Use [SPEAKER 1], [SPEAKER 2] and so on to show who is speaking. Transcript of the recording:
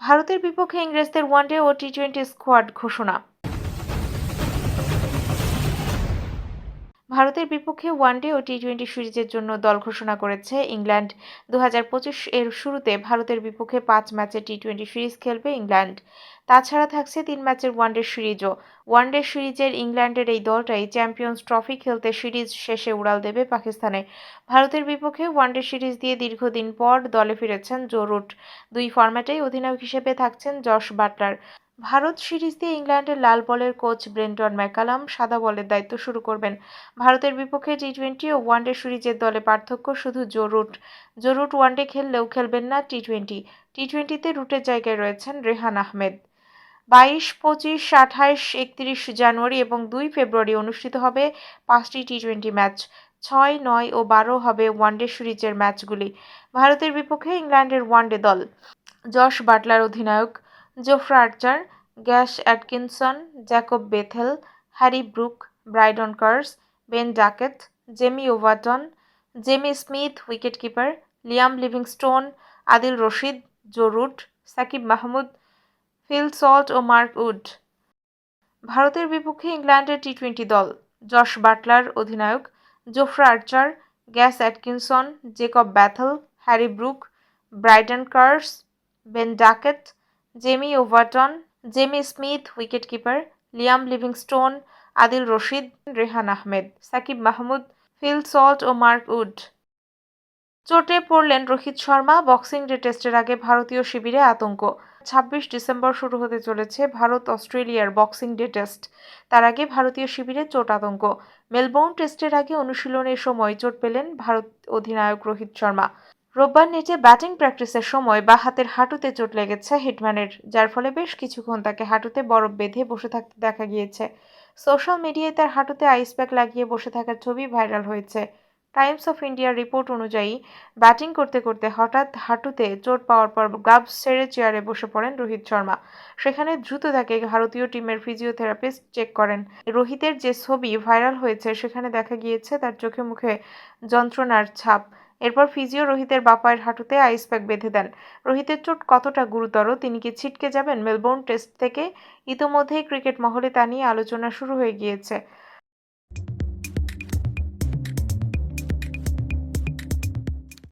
[SPEAKER 1] ভারতের বিপক্ষে ইংরেজদের ওয়ানডে ও টি টোয়েন্টি স্কোয়াড ঘোষণা। ভারতের বিপক্ষে ওয়ানডে ও টি টোয়েন্টি সিরিজের জন্য দল ঘোষণা করেছে ইংল্যান্ড। দু হাজার পঁচিশ এর শুরুতে ভারতের বিপক্ষে পাঁচ ম্যাচের টি টোয়েন্টি সিরিজ খেলবে ইংল্যান্ড। তাছাড়া থাকছে তিন ম্যাচের ওয়ানডে সিরিজও। ওয়ানডে সিরিজের ইংল্যান্ডের এই দলটাই চ্যাম্পিয়ন্স ট্রফি খেলতে সিরিজ শেষে উড়াল দেবে পাকিস্তানে। ভারতের বিপক্ষে ওয়ানডে সিরিজ দিয়ে দীর্ঘদিন পর দলে ফিরেছেন জো রুট দুই ফরম্যাটেই অধিনায়ক হিসেবে থাকছেন জশ বাটলার। ভারত সিরিজ দিয়ে ইংল্যান্ডের লাল বলের কোচ ব্রেন্টন ম্যাকালাম সাদা বলের দায়িত্ব শুরু করবেন। ভারতের বিপক্ষে টি টোয়েন্টি ও ওয়ানডে সিরিজের দলে পার্থক্য শুধু Joe Root. Joe Root one day খেললেও খেলবেন না টি টোয়েন্টি টি টোয়েন্টিতে রুটের জায়গায় রয়েছেন রেহান আহমেদ। বাইশ, পঁচিশ আঠাইশ একত্রিশ জানুয়ারি এবং দুই ফেব্রুয়ারি অনুষ্ঠিত হবে পাঁচটি টি টোয়েন্টি ম্যাচ। ছয়, নয় ও বারো হবে ওয়ানডে সিরিজের ম্যাচগুলি। ভারতের বিপক্ষে ইংল্যান্ডের ওয়ানডে দল। জশ বাটলার অধিনায়ক Jofra Archer Gus Atkinson Jacob Bethell Harry Brook Brydon Carse Ben Duckett Jamie Overton Jamie Smith wicketkeeper Liam Livingstone Adil Rashid Joe Root Saqib Mahmood Phil Salt ও Mark Wood ভারতের বিপক্ষে ইংল্যান্ডের T twenty দল, Jos Buttler অধিনায়ক Jofra Archer Gus Atkinson Jacob Bethell Harry Brook Brydon Carse Ben Duckett Jamie Overton Jamie Smith wicketkeeper Liam Livingstone Adil Rashid Rehan Ahmed Saqib Mahmood Phil Salt ও Mark Wood চোটে পড়লেন Rohit Sharma, boxing day টেস্টের আগে ভারতীয় শিবিরে আতঙ্ক। ছাব্বিশ December শুরু হতে চলেছে ভারত অস্ট্রেলিয়ার বক্সিং ডে টেস্ট। তার আগে ভারতীয় শিবিরে চোট আতঙ্ক। মেলবোর্ন টেস্টের আগে অনুশীলনের সময় চোট পেলেন ভারত অধিনায়ক রোহিত শর্মা। রোববার নেটে ব্যাটিং প্র্যাকটিসের সময় বা হাতের হাঁটুতে চোট লেগেছে হিটম্যানের যার ফলে বেশ কিছুক্ষণ তাকে হাঁটুতে বরফ বেঁধে বসে থাকতে দেখা গিয়েছে। সোশ্যাল মিডিয়ায় তার হাঁটুতে আইস প্যাক লাগিয়ে বসে থাকার ছবি ভাইরাল হয়েছে। টাইমস অফ ইন্ডিয়ার রিপোর্ট অনুযায়ী, ব্যাটিং করতে করতে হঠাৎ হাঁটুতে চোট পাওয়ার পর গ্লাভস ছেড়ে চেয়ারে বসে পড়েন রোহিত শর্মা। সেখানে দ্রুত তাকে ভারতীয় টিমের ফিজিওথেরাপিস্ট চেক করেন। রোহিতের যে ছবি ভাইরাল হয়েছে, সেখানে দেখা গিয়েছে তার চোখে মুখে যন্ত্রণার ছাপ। এরপর ফিজিও রোহিতের বাপায়ের হাঁটুতে আইস প্যাক বেঁধে দেন। রোহিতের চোট কতটা গুরুতর, তিনি কি ছিটকে যাবেন? মেলবোর্ন টেস্ট থেকে ইতোমধ্যেই ক্রিকেট মহলে তা নিয়ে আলোচনা শুরু হয়ে গিয়েছে।